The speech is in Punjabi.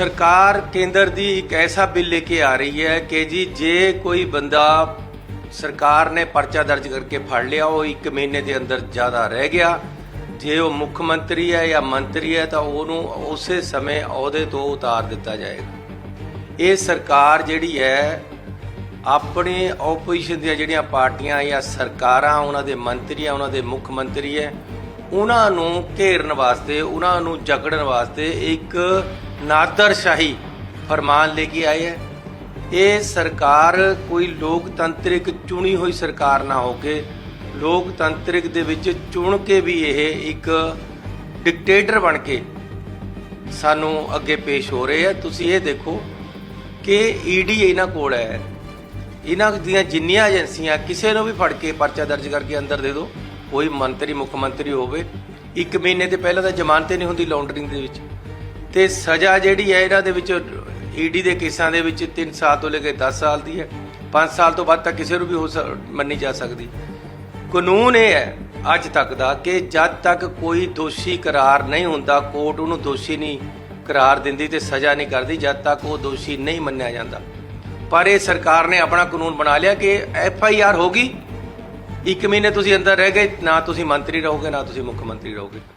ਸਰਕਾਰ ਕੇਂਦਰ ਦੀ ਇੱਕ ਐਸਾ ਬਿੱਲ ਲੈ ਕੇ ਆ ਰਹੀ ਹੈ ਕਿ ਜੀ ਜੇ ਕੋਈ ਬੰਦਾ ਸਰਕਾਰ ਨੇ ਪਰਚਾ ਦਰਜ ਕਰਕੇ ਫੜ ਲਿਆ, ਉਹ 1 ਮਹੀਨੇ ਦੇ ਅੰਦਰ ਜ਼ਿਆਦਾ ਰਹਿ ਗਿਆ। ਜੇ ਉਹ ਮੁੱਖ ਮੰਤਰੀ ਹੈ ਜਾਂ ਮੰਤਰੀ ਹੈ, ਤਾਂ ਉਹਨੂੰ ਉਸੇ ਸਮੇਂ ਅਹੁਦੇ ਤੋਂ ਉਤਾਰ ਦਿੱਤਾ ਜਾਏਗਾ। ਇਹ ਸਰਕਾਰ ਜਿਹੜੀ ਹੈ, ਆਪਣੇ ਆਪੋਜੀਸ਼ਨ ਦੀਆਂ ਜਿਹੜੀਆਂ ਪਾਰਟੀਆਂ ਜਾਂ ਸਰਕਾਰਾਂ, ਉਹਨਾਂ ਦੇ ਮੰਤਰੀ ਆ ਉਹਨਾਂ ਦੇ ਮੁੱਖ ਮੰਤਰੀ ਹੈ, ਉਹਨਾਂ ਨੂੰ ਘੇਰਨ ਵਾਸਤੇ, ਉਹਨਾਂ ਨੂੰ ਜਕੜਨ ਵਾਸਤੇ ਇੱਕ ਨਾਦਰਸ਼ਾਹੀ ਫਰਮਾਨ ਲੈ ਕੇ ਆਏ ਹੈ ਇਹ ਸਰਕਾਰ ਕੋਈ ਲੋਕਤੰਤਰਿਕ ਚੁਣੀ ਹੋਈ ਸਰਕਾਰ ਨਾ ਹੋ ਕੇ ਲੋਕਤੰਤਰਿਕ ਦੇ ਵਿੱਚ ਚੁਣ ਕੇ ਵੀ ਇਹ ਇੱਕ ਡਿਕਟੇਟਰ ਬਣ ਕੇ ਸਾਨੂੰ ਅੱਗੇ ਪੇਸ਼ ਹੋ ਰਹੇ ਆ ਤੁਸੀਂ ਇਹ ਦੇਖੋ ਕਿ ਈਡੀ ਇਹਨਾਂ ਕੋਲ ਹੈ ਇਹਨਾਂ ਦੀਆਂ ਜਿੰਨੀਆਂ ਏਜੰਸੀਆਂ ਕਿਸੇ ਨੂੰ ਵੀ ਫੜ ਕੇ ਪਰਚਾ ਦਰਜ ਕਰਕੇ ਅੰਦਰ ਦੇ ਦਿਓ ਕੋਈ ਮੰਤਰੀ ਮੁੱਖ ਮੰਤਰੀ ਹੋਵੇ ਇੱਕ ਮਹੀਨੇ ਤੇ ਪਹਿਲਾਂ ਤਾਂ ਜ਼ਮਾਨਤ ਹੀ ਨਹੀਂ ਹੁੰਦੀ ਲਾਂਡਰਿੰਗ ਦੇ ਵਿੱਚ ਤੇ ਸਜ਼ਾ ਜਿਹੜੀ ਹੈ ਇਹਨਾਂ ਦੇ ਵਿੱਚ, ਈਡੀ ਦੇ ਕੇਸਾਂ ਦੇ ਵਿੱਚ 3 ਸਾਲ ਤੋਂ ਲੈ ਕੇ 10 ਸਾਲ ਦੀ ਹੈ। 5 ਸਾਲ ਤੋਂ ਵੱਧ ਤੱਕ ਕਿਸੇ ਨੂੰ ਵੀ ਹੋ ਸਕ- ਮੰਨੀ ਜਾ ਸਕਦੀ। ਕਾਨੂੰਨ ਇਹ ਹੈ ਅੱਜ ਤੱਕ ਦਾ ਕਿ ਜਦ ਤੱਕ ਕੋਈ ਦੋਸ਼ੀ ਕਰਾਰ ਨਹੀਂ ਹੁੰਦਾ, ਕੋਰਟ ਉਹਨੂੰ ਦੋਸ਼ੀ ਨਹੀਂ ਕਰਾਰ ਦਿੰਦੀ ਤੇ ਸਜ਼ਾ ਨਹੀਂ ਕਰਦੀ, ਜਦ ਤੱਕ ਉਹ ਦੋਸ਼ੀ ਨਹੀਂ ਮੰਨਿਆ ਜਾਂਦਾ। ਪਰ ਇਹ ਸਰਕਾਰ ਨੇ ਆਪਣਾ ਕਾਨੂੰਨ ਬਣਾ ਲਿਆ ਕਿ ਐਫ ਆਈ ਆਰ ਹੋਗੀ ਇੱਕ ਮਹੀਨੇ ਤੁਸੀਂ ਅੰਦਰ ਰਹਿ ਗਏ, ਨਾ ਤੁਸੀਂ ਮੰਤਰੀ ਰਹੋਗੇ, ਨਾ ਤੁਸੀਂ ਮੁੱਖ ਮੰਤਰੀ ਰਹੋਗੇ।